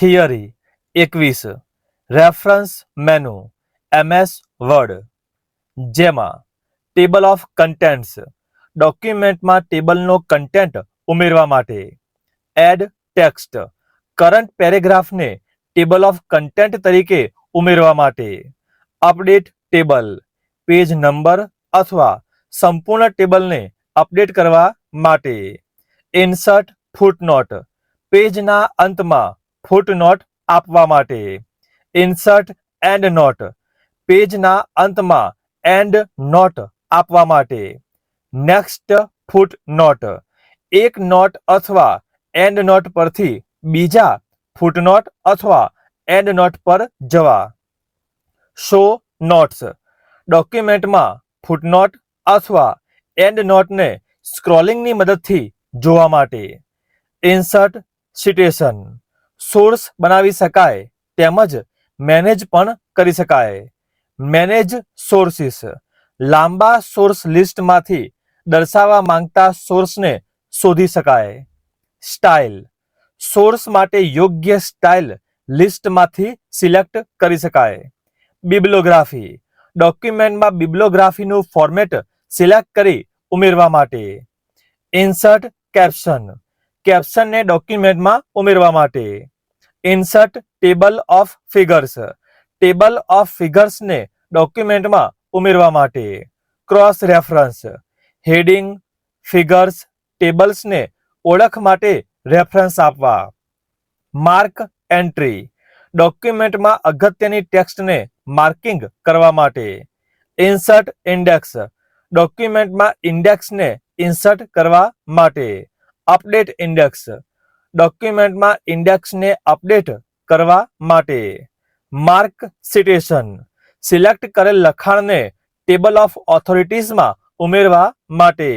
Theory એકવીસ. Reference menu, MS Word. જેમાં table of contents, ડોક્યુમેન્ટમાં ટેબલનો કન્ટેન્ટ ઉમેરવા માટે એડ ટેક્સ્ટ, કરંટ પેરેગ્રાફને ટેબલ ઓફ કન્ટેન્ટ તરીકે ઉમેરવા માટે અપડેટ ટેબલ, પેજ નંબર અથવા સંપૂર્ણ ટેબલને અપડેટ કરવા માટે ઇન્સર્ટ ફૂટનોટ, પેજના અંતમાં ફૂટનોટ આપવા માટે. ઇન્સર્ટ એન્ડ નોટ પેજના અંતમાં એન્ડ નોટ આપવા માટે. નેક્સ્ટ ફૂટ નોટ એક નોટ અથવા એન્ડ નોટ પરથી બીજા ફૂટનોટ અથવા એન્ડ નોટ પર જવા. શો નોટ્સ ડોક્યુમેન્ટમાં ફૂટનોટ અથવા એન્ડ નોટને સ્ક્રોલિંગની મદદથી જોવા માટે. ઇન્સર્ટ સિટેશન સોર્સ બનાવી શકાય, તેમજ મેનેજ પણ કરી શકાય. Manage sources. લાંબા સોર્સ લિસ્ટમાંથી દર્શાવવા માંગતા સોર્સને શોધી શકાય. સ્ટાઇલ. સોર્સ માટે યોગ્ય સ્ટાઇલ લિસ્ટમાંથી સિલેક્ટ કરી શકાય. બિબ્લોગ્રાફી. ડોક્યુમેન્ટમાં બિબ્લોગ્રાફીનું ફોર્મેટ સિલેક્ટ કરી ઉમેરવા માટે. Insert caption. કેપ્શનને ડોક્યુમેન્ટમાં ઉમેરવા માટે. Insert table of figures table of ફિગર્સને ડોક્યુમેન્ટમાં ઉમેરવા માટે ક્રોસ રેફરન્સ હેડિંગ ફિગર્સ ટેબલ્સને ઓળખ માટે રેફરન્સ આપવા. માર્ક એન્ટ્રી ડોક્યુમેન્ટમાં અગત્યની ટેક્સ્ટને માર્કિંગ કરવા માટે. ઇન્સર્ટ ઇન્ડેક્સ ડોક્યુમેન્ટમાં ઇન્ડેક્સને ઇન્સર્ટ કરવા માટે. અપડેટ ઇન્ડેક્સ ડોક્યુમેન્ટમાં ઇન્ડેક્સને અપડેટ કરવા માટે માર્ક સિટેશન. સિલેક્ટ કરેલ લખાણને ટેબલ ઓફ ઓથોરિટીઝમાં ઉમેરવા માટે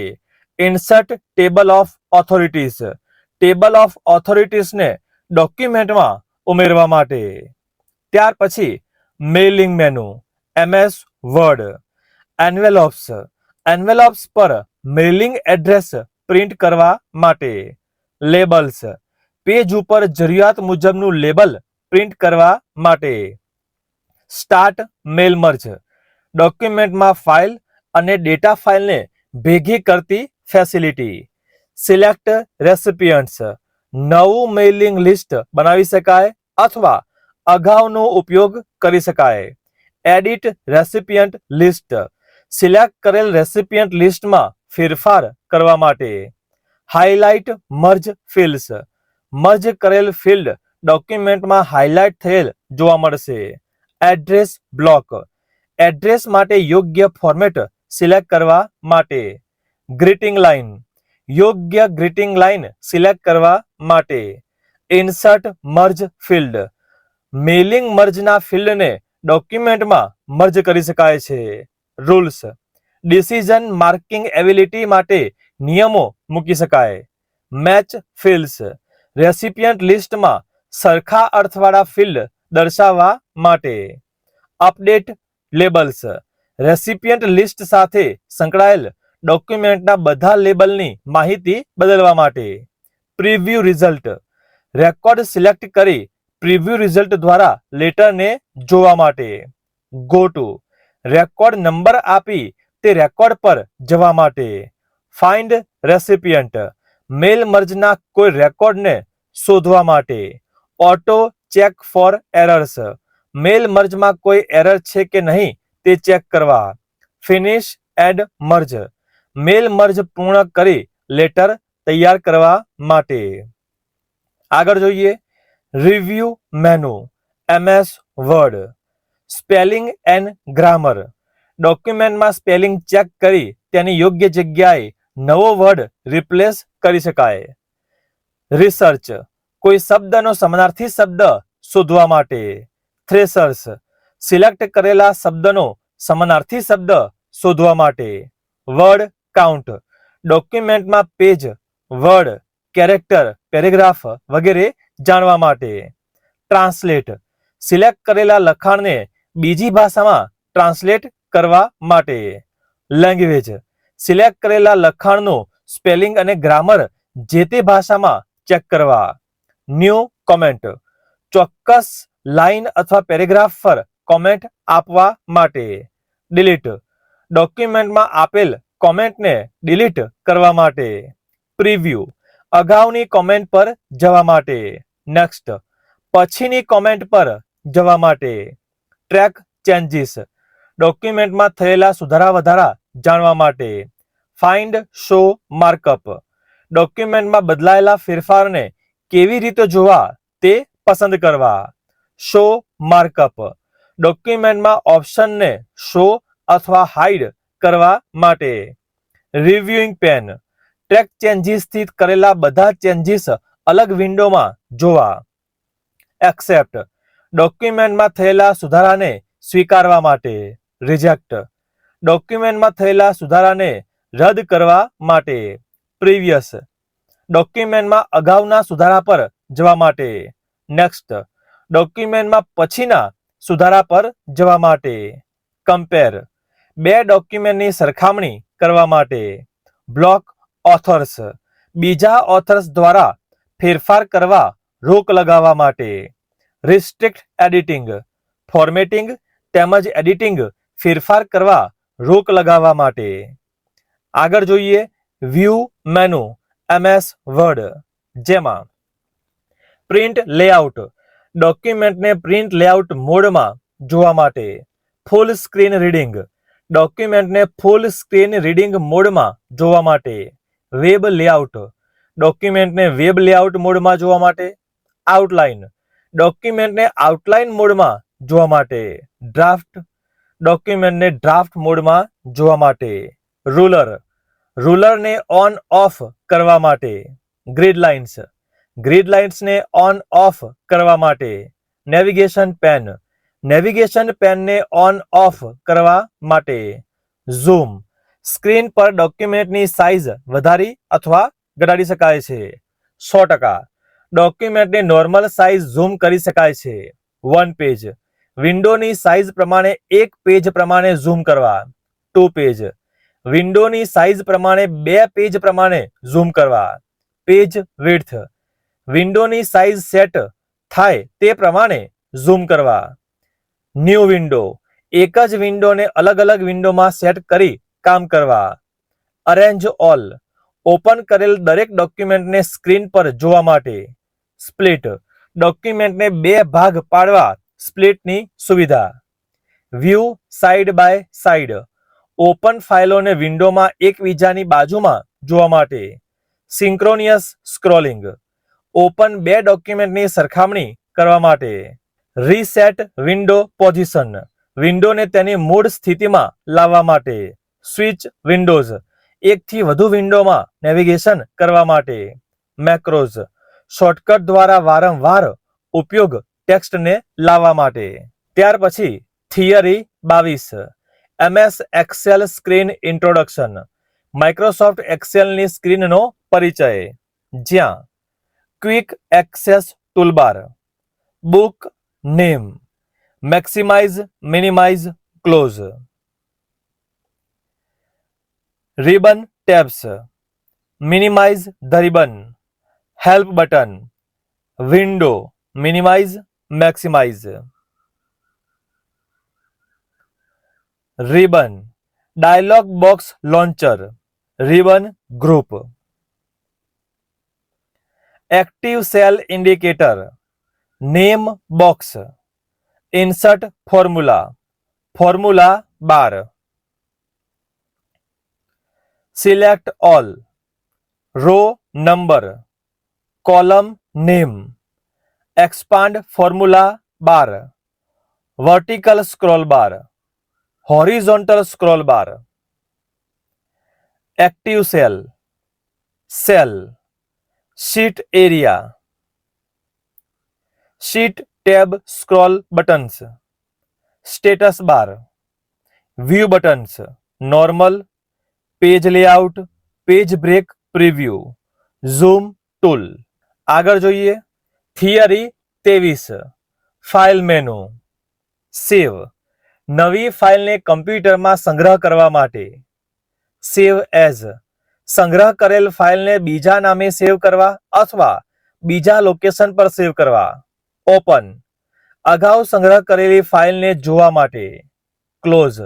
insert table of authorities. Table of ઓથોરિટીઝને ડોક્યુમેન્ટમાં ઉમેરવા માટે. ત્યાર પછી mailing menu, MS, Word, envelopes. Envelopes પર મેઇલિંગ એડ્રેસ પ્રિન્ટ કરવા માટે લેબલ્સ. પેજ ઉપર જરૂરિયાત મુજબનું લેબલ પ્રિન્ટ કરવા માટે. Start mail merge. ડોક્યુમેન્ટમાં ફાઇલ અને ડેટા ફાઇલને ભેગી કરતી ફેસિલિટી. સિલેક્ટ રેસિપિયન્ટ્સ. નવું મેઇલિંગ લિસ્ટ બનાવી શકાય અથવા અગાઉનો ઉપયોગ કરી શકાય. Edit રેસિપિયન્ટ list. સિલેક્ટ કરેલ રેસિપિયન્ટ લિસ્ટમાં ફેરફાર કરવા માટે. Highlight merge fields. મર્જ કરેલ ફિલ્ડ ડોક્યુમેન્ટમાં હાઇલાઇટ થયેલ જોવા મળશે. Address block. એડ્રેસ માટે યોગ્ય ફોર્મેટ સિલેક્ટ કરવા માટે. Greeting line. યોગ્ય ગ્રીટિંગ લાઇન સિલેક્ટ કરવા માટે. Insert merge field. મેલિંગ મર્જના ફિલ્ડને ડોક્યુમેન્ટમાં મર્જ કરી શકાય છે. રૂલ્સ. ડિસિઝન માર્કિંગ એબિલિટી માટે નિયમો મૂકી શકાય. Match fields. રેસિપિયન્ટ લિસ્ટમાં સરખા અર્થવાળા ફિલ્ડ દર્શાવવા માટે અપડેટ લેબલ્સ. રેસિપિયન્ટ લિસ્ટ સાથે સંકળાયેલ ડોક્યુમેન્ટના બધા લેબલની માહિતી બદલવા માટે પ્રિવ્યુ રિઝલ્ટ. રેકોર્ડ સિલેક્ટ કરી પ્રિવ્યુ રિઝલ્ટ દ્વારા લેટરને જોવા માટે ગો ટુ. રેકોર્ડ નંબર આપી તે રેકોર્ડ પર જવા માટે. ફાઇન્ડ રેસિપિયન્ટ. મેલ મર્જના કોઈ રેકોર્ડને શોધવા માટે. Auto check for errors. Mail મર્જમાં કોઈ એરર છે કે નહીં તે ચેક કરવા. Finish and merge. Mail merge પૂર્ણ કરી લેટર તૈયાર કરવા માટે. આગળ જોઈએ. Review menu. MS Word. Spelling and grammar. ડોક્યુમેન્ટમાં સ્પેલિંગ ચેક કરી તેની યોગ્ય જગ્યાએ નવો વર્ડ રિપ્લેસ કરી શકાય. રિસર્ચ કોઈ શબ્દનો સમાનાર્થી શબ્દ શોધવા માટે. થ્રેસર્સ સિલેક્ટ કરેલા શબ્દનો સમાનાર્થી શબ્દ શોધવા માટે. વર્ડ કાઉન્ટ ડોક્યુમેન્ટમાં પેજ વર્ડ કેરેક્ટર પેરેગ્રાફ વગેરે જાણવા માટે. ટ્રાન્સલેટ સિલેક્ટ કરેલા લખાણને બીજી ભાષામાં ટ્રાન્સલેટ કરવા માટે. લેંગ્વેજ સિલેક્ટ કરેલા લખાણનું સ્પેલિંગ અને ગ્રામર જે તે ભાષામાં ચેક કરવા. New comment. ચોક્કસ લાઈન અથવા પેરેગ્રાફ પર કોમેન્ટ આપવા માટે. ડિલીટ. ડોક્યુમેન્ટમાં આપેલ કોમેન્ટને ડિલીટ કરવા માટે. પ્રિવ્યુ. અગાઉની કોમેન્ટ પર જવા માટે. નેક્સ્ટ. પછીની કોમેન્ટ પર જવા માટે. Track changes. ડોક્યુમેન્ટમાં થયેલા સુધારા વધારા જાણવા માટે. ફાઇન્ડ શો માર્કઅપ ડોક્યુમેન્ટમાં બદલાયેલા ફેરફારને કેવી રીતે જોવા તે પસંદ કરવા. શો માર્કઅપ ડોક્યુમેન્ટમાં ઓપ્શનને શો અથવા હાઇડ કરવા માટે. રિવ્યુઇંગ પેન ટ્રેક ચેન્જીસથી કરેલા બધા ચેન્જીસ અલગ વિન્ડોમાં જોવા. એક્સેપ્ટ ડોક્યુમેન્ટમાં થયેલા સુધારાને સ્વીકારવા માટે. રિજેક્ટ ડોક્યુમેન્ટમાં થયેલા સુધારાને રદ કરવા માટે. પ્રીવિયસ ડોક્યુમેન્ટમાં અગાઉના સુધારા પર જવા માટે. નેક્સ્ટ ડોક્યુમેન્ટમાં પછીના સુધારા પર જવા માટે. કમ્પેર બે ડોક્યુમેન્ટની સરખામણી કરવા માટે. બ્લોક ઓથર્સ બીજા ઓથર્સ દ્વારા ફેરફાર કરવા રોક લગાવવા માટે. રિસ્ટ્રિક્ટ એડિટિંગ ફોર્મેટિંગ તેમજ એડિટિંગ ફેરફાર કરવા રોક લગાવવા માટે. આગળ જોઈએ વ્યૂ મેનુ એમએસ વર્ડ જેમાં પ્રિન્ટ લેઆઉટ ડોક્યુમેન્ટને પ્રિન્ટ લેઆઉટ મોડમાં જોવા માટે ફૂલ સ્ક્રીન રીડિંગ ડોક્યુમેન્ટને ફૂલ સ્ક્રીન રીડિંગ મોડમાં જોવા માટે વેબ લેઆઉટ ડોક્યુમેન્ટને વેબ લેઆઉટ મોડમાં જોવા માટે આઉટલાઇન ડોક્યુમેન્ટને આઉટલાઇન મોડમાં જોવા માટે ડ્રાફ્ટ ડોક્યુમેન્ટને ડ્રાફ્ટ મોડમાં જોવા માટે રૂલર. રૂલરને ઓન ઓફ કરવા માટે. ગ્રીડ લાઇન્સ ગ્રીડ લાઇન્સને ઓન ઓફ કરવા માટે. નેવિગેશન પેન નેવિગેશન પેનને ઓન ઓફ કરવા માટે. ઝૂમ સ્ક્રીન પર ડોક્યુમેન્ટની સાઇઝ વધારી અથવા ઘટાડી શકાય છે. સો ટકા. ડોક્યુમેન્ટને નોર્મલ સાઇઝ ઝૂમ કરી શકાય છે. વન પેજ વિન્ડોની સાઇઝ પ્રમાણે એક પેજ પ્રમાણે ઝૂમ કરવા. ટુ પેજ વિન્ડોની સાઇઝ પ્રમાણે બે પેજ પ્રમાણે ઝૂમ કરવા. પેજ વિડ્થ વિન્ડોની સાઇઝ સેટ થાય તે પ્રમાણે ઝૂમ કરવા. ન્યૂ વિન્ડો એક જ વિન્ડોને અલગ અલગ વિન્ડોમાં સેટ કરી કામ કરવા. અરેન્જ ઓલ ઓપન કરેલ દરેક ડોક્યુમેન્ટને સ્ક્રીન પર જોવા માટે. સ્પ્લિટ ડોક્યુમેન્ટને બે ભાગ પાડવા સ્પ્લિટની સુવિધા. View side by side open ફાઇલોને વિન્ડોમાં એકબીજાની બાજુમાં જોવા માટે. સિંક્રોનિયસ સ્ક્રોલિંગ. ઓપન બે ડોક્યુમેન્ટની સરખામણી કરવા માટે. Reset window position. વિન્ડોને તેની મૂળ સ્થિતિમાં લાવવા માટે. Switch windows. એકથી વધુ વિન્ડોમાં નેવિગેશન કરવા માટે. મેક્રોઝ. શોર્ટકટ દ્વારા વારંવાર ઉપયોગ ટેક્સ્ટને લાવવા માટે. ત્યાર પછી થિયરી બાવીસ. MS Excel screen introduction. Microsoft એક્સેલની સ્ક્રીનનો પરિચય. જ્યાં quick access toolbar. Book name. Maximize, minimize, close. Ribbon tabs. Minimize the ribbon help button. Window. Minimize maximize ribbon dialog box launcher ribbon group active cell indicator name box insert formula formula bar select all row number column name expand formula bar vertical scroll bar horizontal scroll bar active cell cell sheet area sheet tab scroll buttons status bar view buttons normal page layout page break preview zoom tool આગળ જોઈએ theory ત્રેવીસ file menu સેવ નવી ફાઇલને કમ્પ્યુટરમાં સંગ્રહ કરવા માટે. Save as સંગ્રહ કરેલ ફાઇલને બીજા નામે સેવ કરવા અથવા બીજા લોકેશન પર સેવ કરવા. ઓપન અગાઉ સંગ્રહ કરેલી ફાઇલને જોવા માટે. ક્લોઝ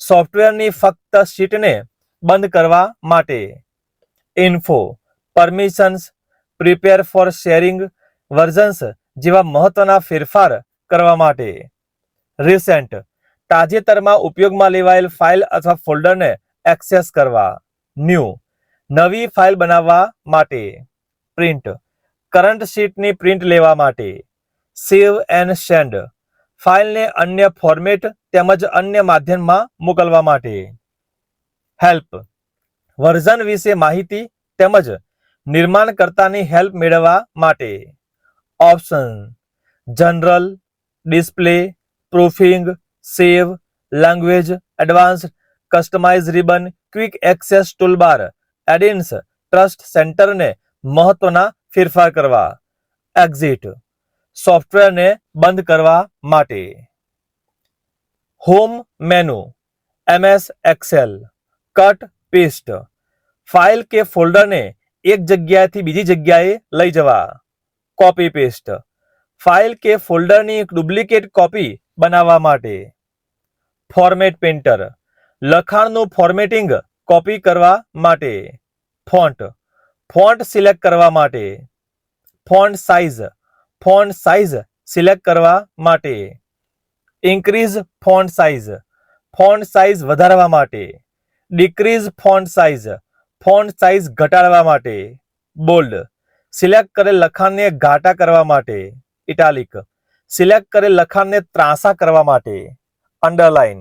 સોફ્ટવેરની ફક્ત શીટને બંધ કરવા માટે. Info permissions prepare for sharing versions જેવા મહત્વના ફેરફાર કરવા માટે. રિસેન્ટ તાજેતરમાં ઉપયોગમાં લેવાયેલ ફાઇલ અથવા ફોલ્ડરને એક્સેસ કરવા. ન્યૂ. નવી ફાઇલ બનાવવા માટે. પ્રિન્ટ. કરંટ શીટની પ્રિન્ટ લેવા માટે. Save and send. ફાઇલને અન્ય ફોર્મેટ તેમજ અન્ય માધ્યમમાં મોકલવા માટે. હેલ્પ. વર્ઝન વિશે માહિતી તેમજ નિર્માણકર્તાની હેલ્પ મેળવવા માટે. Option. General, display, proofing save language advance customize ribbon quick access toolbar add ins trust સેન્ટરને મહત્વના ફેરફાર કરવા એક્ઝિટ સોફ્ટવેરને બંધ કરવા માટે home menu MS Excel cut paste file કે ફોલ્ડરને એક જગ્યાએથી બીજી જગ્યાએ લઈ જવા કોપી પેસ્ટ ફાઇલ કે ફોલ્ડરની ડુપ્લિકેટ કોપી બનાવવા માટે ફોર્મેટ પેન્ટર લખાણનું ફોર્મેટિંગ કોપી કરવા માટે. ફોન્ટ. ફોન્ટ સિલેક્ટ કરવા માટે. Font size. Font size select કરવા માટે. Increase font size. Font size વધારવા માટે. Decrease font size. Font size ઘટાડવા માટે. બોલ્ડ. સિલેક્ટ કરેલ લખાણને ઘાટા કરવા માટે. ઇટાલિક. સિલેક્ટ કરેલ લખાણને ત્રાંસા કરવા માટે. અંડરલાઇન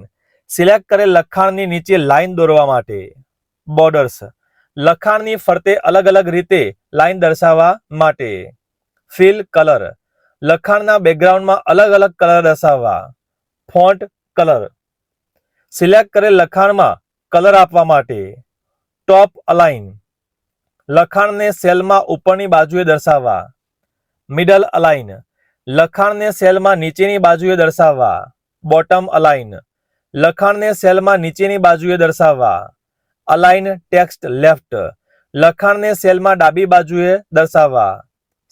સિલેક્ટ કરેલ લખાણની નીચે લાઇન દોરવા માટે. બોર્ડર્સ લખાણની ફરતે અલગ અલગ રીતે લાઇન દર્શાવવા માટે. ફિલ કલર લખાણના બેકગ્રાઉન્ડમાં અલગ અલગ કલર દર્શાવવા. ફોન્ટ કલર સિલેક્ટ કરેલ લખાણમાં કલર આપવા માટે. ટોપ અલાઇન લખાણને સેલમાં ઉપરની બાજુએ દર્શાવવા. મિડલ અલાઇન લખાણને સેલમાં નીચેની બાજુએ દર્શાવવા. Bottom align. લખાણને સેલમાં નીચેની બાજુએ દર્શાવવા. Align text left. લખાણને સેલમાં ડાબી બાજુએ દર્શાવવા.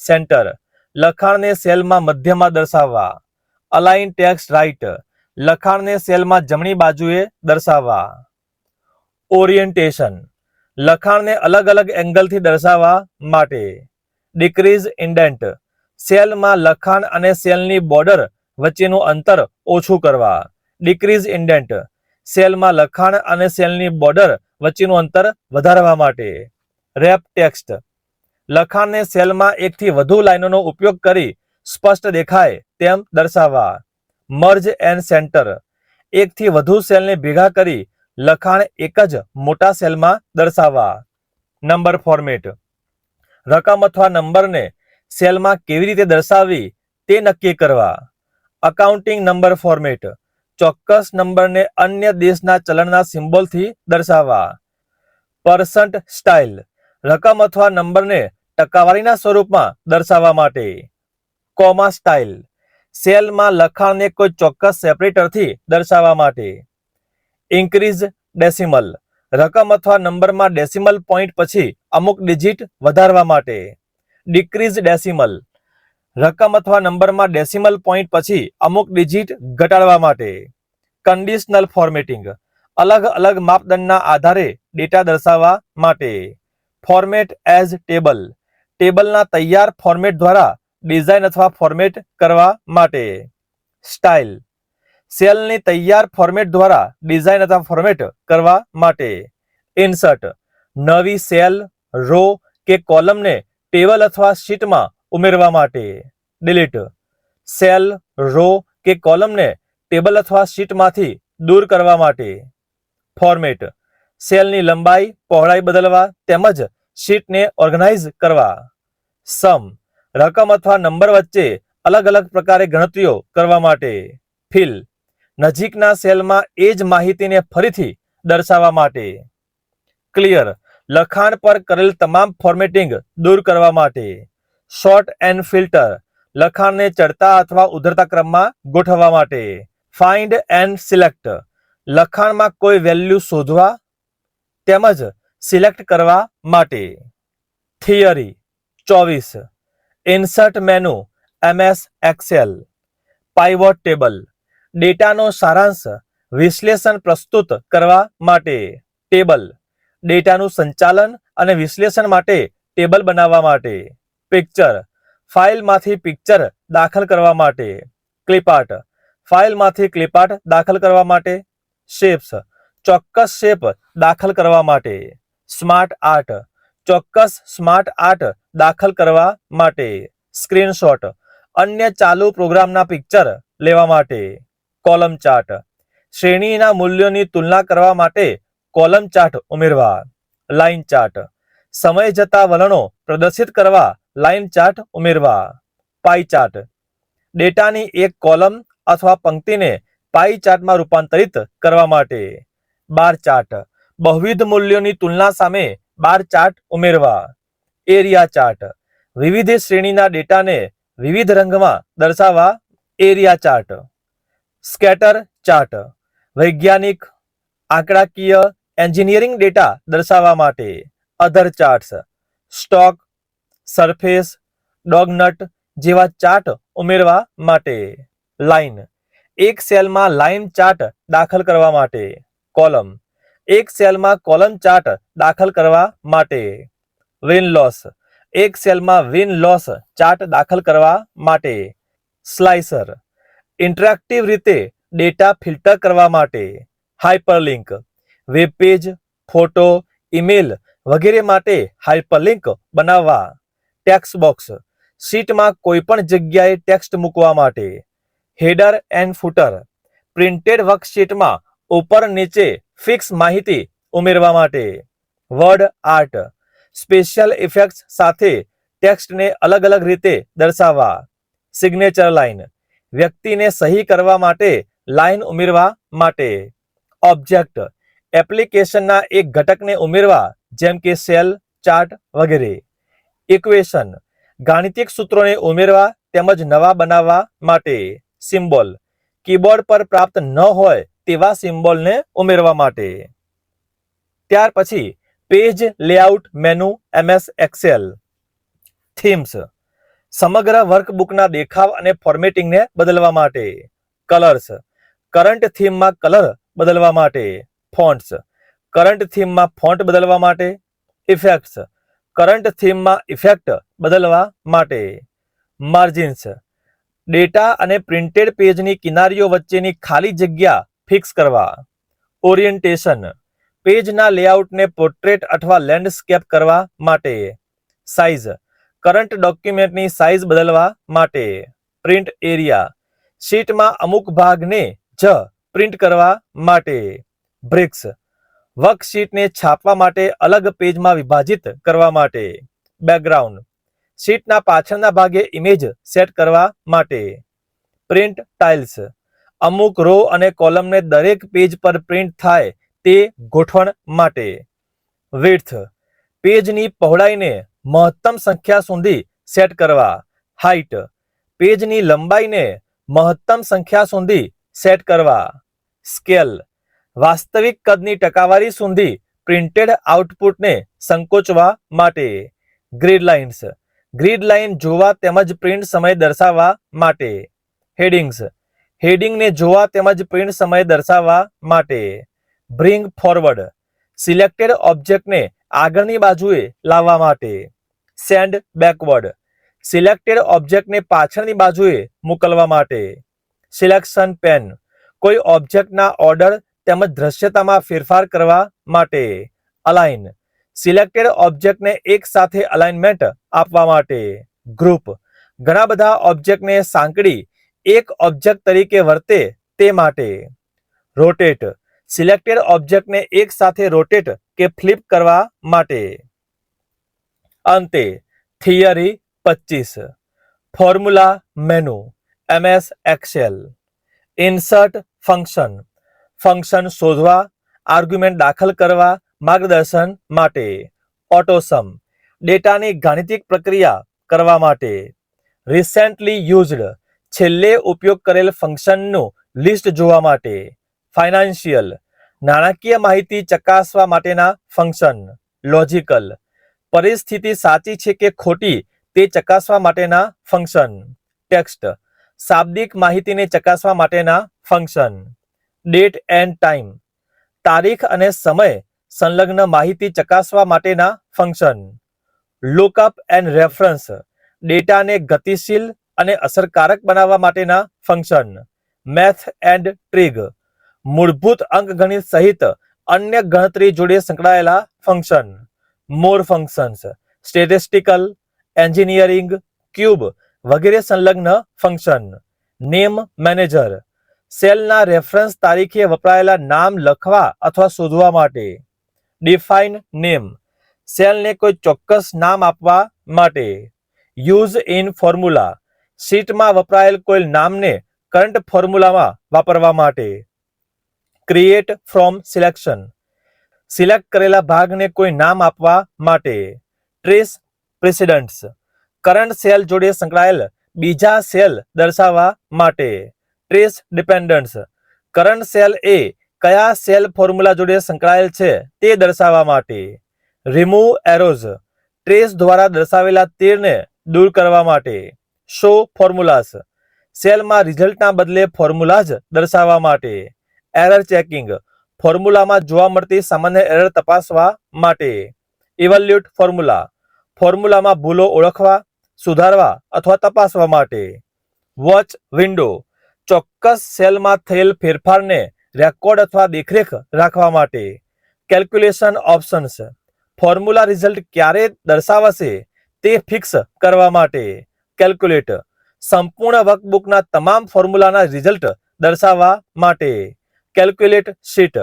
સેન્ટર. લખાણને સેલમાં મધ્યમાં દર્શાવવા. Align text right. લખાણને સેલમાં જમણી બાજુએ દર્શાવવા. ઓરિએન્ટેશન. લખાણને અલગ અલગ એંગલથી દર્શાવવા માટે. Decrease indent. સેલમાં લખાણ અને સેલની બોર્ડર વચ્ચેનું અંતર ઓછું કરવા. ડિક્રીઝ ઇન્ડેન્ટ સેલમાં લખાણ અને સેલની બોર્ડર વચ્ચેનું અંતર વધારવા માટે. રેપ ટેક્સ્ટ લખાણને સેલમાં એકથી વધુ લાઇનોનો ઉપયોગ કરી સ્પષ્ટ દેખાય તેમ દર્શાવવા. મર્જ એન્ડ સેન્ટર એકથી વધુ સેલને ભેગા કરી લખાણ એક જ મોટા સેલમાં દર્શાવવા. નંબર ફોર્મેટ રકમ અથવા નંબરને સેલમાં કેવી રીતે દર્શાવવી તે નક્કી કરવા. અકાઉન્ટિંગ નંબર ફોર્મેટ ચોક્કસ નંબરને અન્ય દેશના ચલણના સિમ્બોલથી દર્શાવવા. પર્સન્ટ સ્ટાઇલ રકમ અથવા નંબરને ટકાવારીના સ્વરૂપમાં દર્શાવવા માટે. કોમા સ્ટાઇલ સેલમાં લખાણને કોઈ ચોક્કસ સેપરેટરથી દર્શાવવા માટે. ઇન્ક્રીઝ ડેસિમલ રકમ અથવા નંબરમાં ડેસિમલ પોઈન્ટ પછી અમુક ડિજિટ વધારવા માટે. ડિક્રીઝ ડેસિમલ રકમ અથવા નંબરમાં ડેસિમલ પોઈન્ટ પછી અમુક ડિજિટ ઘટાડવા માટે. Conditional formatting. અલગ અલગ માપદંડના આધારે ડેટા દર્શાવવા માટે. Format as table. ટેબલના તૈયાર ફોર્મેટ દ્વારા ડિઝાઇન અથવા ફોર્મેટ કરવા માટે. સ્ટાઇલ. સેલની તૈયાર ફોર્મેટ દ્વારા ડિઝાઇન અથવા ફોર્મેટ કરવા માટે. ઇન્સર્ટ. નવી સેલ, રો કે કોલમને ટેબલ અથવા શીટમાં ઉમેરવા માટે. ડિલીટ સેલ રો કે કોલમને ટેબલ અથવા શીટમાંથી દૂર કરવા માટે. ફોર્મેટ સેલની લંબાઈ, પહોળાઈ બદલવા તેમજ શીટને ઓર્ગેનાઇઝ કરવા. સમ રકમ અથવા નંબર વચ્ચે અલગ અલગ પ્રકારે ગણતરીઓ કરવા માટે. ફિલ નજીકના સેલમાં એ જ માહિતીને ફરીથી દર્શાવવા માટે. ક્લિયર લખાણ પર કરેલ તમામ ફોર્મેટિંગ દૂર કરવા માટે. શોર્ટ એન્ડ ફિલ્ટર, લખાણને ચડતા અથવા ઉધરતા ક્રમમાં ગોઠવવા માટે. ફાઇન્ડ એન્ડ સિલેક્ટ, લખાણમાં કોઈ વેલ્યુ શોધવા તેમજ સિલેક્ટ કરવા માટે. થિયરી, ચોવીસ, insert menu, MS Excel pivot table, ડેટાનો સારાંશ, વિશ્લેષણ પ્રસ્તુત કરવા માટે. ટેબલ, ડેટાનું સંચાલન અને વિશ્લેષણ માટે ટેબલ બનાવવા માટે. પિક્ચર ફાઇલમાંથી પિક્ચર દાખલ કરવા માટે ક્લિપાર્ટ ફાઇલમાંથી ક્લિપાર્ટ દાખલ કરવા માટે શેપ્સ ચોક્કસ શેપ દાખલ કરવા માટે સ્માર્ટ આર્ટ ચોક્કસ સ્માર્ટ આર્ટ દાખલ કરવા માટે સ્ક્રીનશોટ અન્ય ચાલુ પ્રોગ્રામના પિક્ચર લેવા માટે કોલમ ચાર્ટ શ્રેણીના મૂલ્યોની તુલના કરવા માટે કોલમ ચાર્ટ ઉમેરવા લાઇન ચાર્ટ સમય જતા વલણો પ્રદર્શિત કરવા લાઇન ચાર્ટ ઉમેરવા. Pie chart. ડેટાની એક કોલમ અથવા પંક્તિને પાઈ ચાર્ટમાં રૂપાંતરિત કરવા માટે. Bar chart. બહુવિધ મૂલ્યોની તુલના સામે બાર ચાર્ટ ઉમેરવા. Area chart. વિવિધ શ્રેણીના ડેટાને વિવિધ રંગમાં દર્શાવવા એરિયા ચાર્ટ. Scatter chart. વૈજ્ઞાનિક, આંકડાકીય, એન્જિનિયરિંગ ડેટા દર્શાવવા માટે. Other charts. Stock surface, doughnut જેવા ચાર્ટ ઉમેરવા માટે. લાઇન એક સેલમાં લાઇન ચાર્ટ દાખલ કરવા માટે. કોલમ. એક સેલમાં કોલમ ચાર્ટ દાખલ કરવા માટે. વિન લોસ એક સેલમાં વિન લોસ ચાર્ટ દાખલ કરવા માટે. સ્લાઇસર ઇન્ટરેક્ટિવ રીતે ડેટા ફિલ્ટર કરવા માટે. Hyperlink web page photo email વગેરે માટે હાઇપરલિંક બનાવવા. Text box. શીટમાં કોઈપણ જગ્યાએ ટેક્સ્ટ મૂકવા માટે હેડર એન્ડ ફૂટર પ્રિન્ટેડ વર્કશીટમાં ઉપર નીચે ફિક્સ માહિતી ઉમેરવા માટે વર્ડ આર્ટ સ્પેશિયલ ઇફેક્ટ્સ સાથે ટેક્સ્ટને અલગ અલગ રીતે દર્શાવવા સિગ્નેચર લાઇન વ્યક્તિને સહી કરવા માટે લાઇન ઉમેરવા માટે ઓબ્જેક્ટ એપ્લિકેશનના એક ઘટકને ઉમેરવા જેમ કે સેલ ચાર્ટ વગેરે. ઇક્વેશન. ગાણિતિક સૂત્રોને ઉમેરવા તેમજ નવા બનાવવા માટે સિમ્બોલ. કીબોર્ડ પર પ્રાપ્ત ન હોય તેવા સિમ્બોલને ઉમેરવા માટે. ત્યાર પછી page, layout, menu, MS, Excel. Themes. સમગ્ર વર્કબુકના દેખાવ અને ફોર્મેટિંગને બદલવા માટે. કલર્સ. કરંટ થીમમાં કલર બદલવા માટે. ફોન્ટ્સ. કરંટ થીમમાં ફોન્ટ બદલવા માટે. ઇફેક્ટ્સ. કરંટ થીમમાં ઇફેક્ટ બદલવા માટે માર્જિન્સ. ડેટા અને પ્રિન્ટેડ પેજની કિનારીઓ વચ્ચેની ખાલી જગ્યા ફિક્સ કરવા. ઓરિએન્ટેશન. પેજના લેઆઉટને પોર્ટ્રેટ અથવા લેન્ડસ્કેપ કરવા માટે. સાઇઝ. કરંટ ડોક્યુમેન્ટની સાઇઝ બદલવા માટે. Print area. શીટમાં અમુક ભાગને જ પ્રિન્ટ કરવા માટે. બ્રિક્સ. વર્કશીટને છાપવા માટે અલગ પેજમાં વિભાજિત કરવા માટે. બેકગ્રાઉન્ડ શીટના પાછળના ભાગે ઇમેજ સેટ કરવા માટે. પ્રિન્ટ ટાઇલ્સ અમુક રો અને કોલમને દરેક પેજ પર પ્રિન્ટ થાય તે ગોઠવણ માટે. વિડ્થ પેજની પહોળાઈને મહત્તમ સંખ્યા સુધી સેટ કરવા. હાઇટ પેજની લંબાઈને મહત્તમ સંખ્યા સુધી સેટ કરવા. સ્કેલ વાસ્તવિક કદની ટકાવારી સુધી પ્રિન્ટેડ આઉટપુટને સંકોચવા માટે. Grid lines. ગ્રીડ લાઇન જોવા તેમજ પ્રિન્ટ સમય દર્શાવવા માટે. હેડિંગ્સ. હેડિંગને જોવા તેમજ પ્રિન્ટ સમય દર્શાવવા માટે. Bring forward. સિલેક્ટેડ ઓબ્જેક્ટને આગળની બાજુએ લાવવા માટે. Send backward. સિલેક્ટેડ ઓબ્જેક્ટને પાછળની બાજુએ મોકલવા માટે. Selection pane. કોઈ ઓબ્જેક્ટના ઓર્ડર તેમજ દ્રશ્યતામાં ફેરફાર કરવા માટે અલાઇન સિલેક્ટેડ ઓબ્જેક્ટને એક સાથે અલાઇનમેન્ટ આપવા માટે ગ્રુપ ઘણા બધા ઓબ્જેક્ટને સાંકળી એક ઓબ્જેક્ટ તરીકે વર્તે તે માટે રોટેટ સિલેક્ટેડ ઓબ્જેક્ટને એક સાથે રોટેટ કે ફ્લિપ કરવા માટે. અંતે થિયરી પચીસ. Formula menu MS Excel insert function function શોધવા, આર્ગ્યુમેન્ટ દાખલ કરવા, માર્ગદર્શન માટે. ઓટોસમ, ડેટાની ગાણિતિક પ્રક્રિયા કરવા માટે. રિસેન્ટલી યુઝડ છેલ્લે ઉપયોગ કરેલ ફંક્શનનું લિસ્ટ જોવા માટે. ફાઇનાન્શિયલ નાણાકીય માહિતી ચકાસવા માટેના ફંક્શન. લોજિકલ પરિસ્થિતિ સાચી છે કે ખોટી તે ચકાસવા માટેના ફંક્શન. ટેક્સ્ટ શાબ્દિક માહિતીને ચકાસવા માટેના ફંક્શન. ડેટ એન્ડ ટાઈમ, તારીખ અને સમય સંલગ્ન માહિતી ચકાસવા માટેના ફંક્શન. લુકઅપ એન્ડ રેફરન્સ, ડેટાને ગતિશીલ અને અસરકારક બનાવવા માટેના ફંક્શન. મેથ એન્ડ ટ્રીગ, મૂળભૂત અંકગણિત સહિત અન્ય ગણતરી જોડે સંકળાયેલા function. More functions, statistical, engineering, cube વગેરે સંલગ્ન ફંક્શન. નેમ મેનેજર સેલના રેફરન્સ તારીખે વપરાયેલા નામ લખવા અથવા શોધવા માટે. ડિફાઇન નેમ સેલને કોઈ ચોક્કસ નામ આપવા માટે. યુઝ ઇન ફોર્મ્યુલા શીટમાં વપરાયેલ કોઈ નામને કરંટ ફોર્મ્યુલામાં વાપરવા માટે. ક્રિએટ ફ્રોમ સિલેક્શન સિલેક્ટ કરેલા ભાગને કોઈ નામ આપવા માટે. ટ્રેસ પ્રેસિડન્ટ્સ કરંટ સેલ જોડે સંકળાયેલ બીજા સેલ દર્શાવવા માટે. ટ્રેસ ડિપેન્ડન્ટ્સ કરંટ સેલ એ કયા સેલ ફોર્મ્યુલા જોડે સંકળાયેલ છે તે દર્શાવવા માટે. રિમૂવ એરોઝ ટ્રેસ દ્વારા દર્શાવેલા તીરને દૂર કરવા માટે. શો ફોર્મ્યુલાસ સેલમાં રિઝલ્ટના બદલે ફોર્મ્યુલા જ દર્શાવવા માટે. એરર ચેકિંગ ફોર્મ્યુલામાં જોવા મળતી સામાન્ય એરર તપાસવા માટે. ઇવલ્યુટ ફોર્મ્યુલા ફોર્મ્યુલામાં ભૂલો ઓળખવા, સુધારવા અથવા તપાસવા માટે. વોચ વિન્ડો ચોક્કસ સેલમાં થયેલ ફેરફારને રેકોર્ડ અથવા દેખરેખ રાખવા માટે કેલ્ક્યુલેશન ઓપ્શન્સ ફોર્મ્યુલા રિઝલ્ટ ક્યારે દર્શાવશે તે ફિક્સ કરવા માટે કેલ્ક્યુલેટ સંપૂર્ણ વર્કબુકના તમામ ફોર્મ્યુલાના રિઝલ્ટ દર્શાવવા માટે કેલ્ક્યુલેટ શીટ,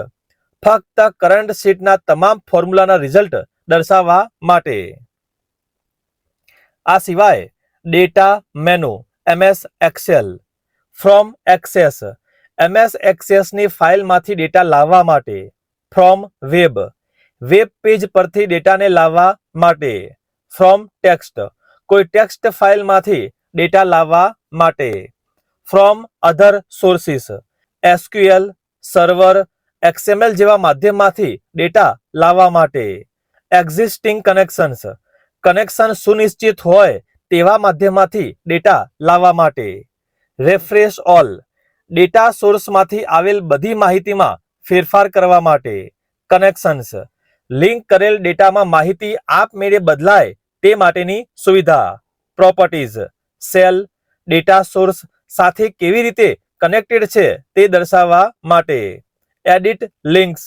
ફક્ત કરંટ શીટના તમામ ફોર્મ્યુલાના રિઝલ્ટ દર્શાવવા માટે. આ સિવાય data menu MS Excel from access MS એક્સેસની ફાઇલમાંથી ડેટા લાવવા માટે ફ્રોમ વેબ વેબ પેજ પરથી ડેટાને લાવવા માટે ફ્રોમ ટેક્સ્ટ કોઈ ટેક્સ્ટ ફાઇલમાંથી ડેટા લાવવા માટે from other sources SQL server XML જેવા માધ્યમમાંથી ડેટા લાવવા માટે એક્ઝિસ્ટિંગ કનેક્શન્સ કનેક્શન સુનિશ્ચિત હોય તેવા માધ્યમમાંથી ડેટા લાવવા માટે. રેફ્રેશ ઓલ ડેટા સોર્સમાંથી આવેલ બધી માહિતીમાં ફેરફાર કરવા માટે કનેક્શન્સ. લિંક કરેલ ડેટામાં માહિતી આપમેળે બદલાય તે માટેની સુવિધા. પ્રોપર્ટીઝ. સેલ. ડેટા સોર્સ સાથે કેવી રીતે કનેક્ટેડ છે તે દર્શાવવા માટે. Edit links.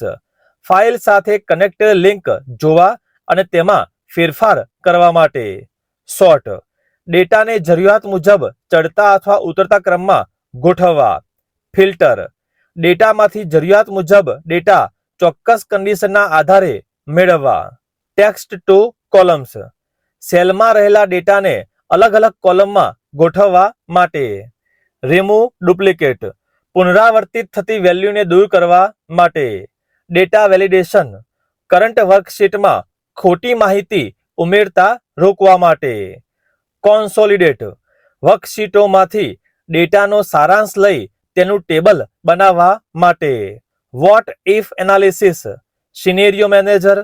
ફાઇલ સાથે કનેક્ટેડ લિંક જોવા અને તેમાં ફેરફાર કરવા માટે. સોર્ટ. ડેટાને જરૂરિયાત મુજબ ચડતા અથવા ઉતરતા ક્રમમાં ગોઠવવા. ફિલ્ટર. ડેટામાંથી જરૂરિયાત મુજબ ડેટા ચોક્કસ કન્ડિશનના આધારે મેળવવા. Text to columns. સેલમાં રહેલા ડેટાને અલગ અલગ કોલમમાં ગોઠવવા માટે. Remove duplicate. પુનરાવર્તિત થતી વેલ્યુને દૂર કરવા માટે. Data validation. કરંટ વર્કશીટમાં ખોટી માહિતી ઉમેરતા રોકવા માટે. કોન્સોલિડેટ વર્કશીટોમાંથી ડેટાનો સારાંશ લઈ તેનું ટેબલ બનાવવા માટે. What if analysis scenario manager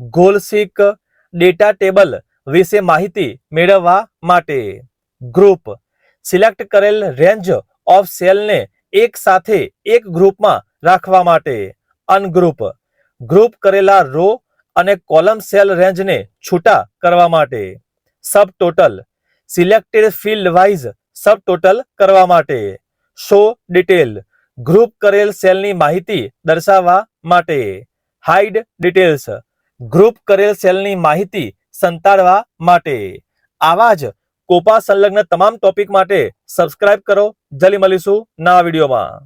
goal seek data table વિશે માહિતી મેળવવા માટે. ગ્રુપ સિલેક્ટ કરેલ રેન્જ ઓફ સેલને એક સાથે એક ગ્રુપમાં રાખવા માટે. અનગ્રુપ ગ્રુપ કરેલા રો અને કોલમ સેલ રેન્જને છૂટા કરવા માટે. Subtotal selected field wise subtotal કરવા માટે. શો ડિટેલ ગ્રુપ કરેલ સેલની માહિતી દર્શાવવા માટે. હાઇડ ડિટેલ્સ ગ્રુપ કરેલ સેલની માહિતી સંતાડવા માટે. આવા જ કોપા સંલગ્ન તમામ ટોપિક માટે સબસ્ક્રાઇબ કરો. જલ્દી મળીશું નવા વિડીયોમાં.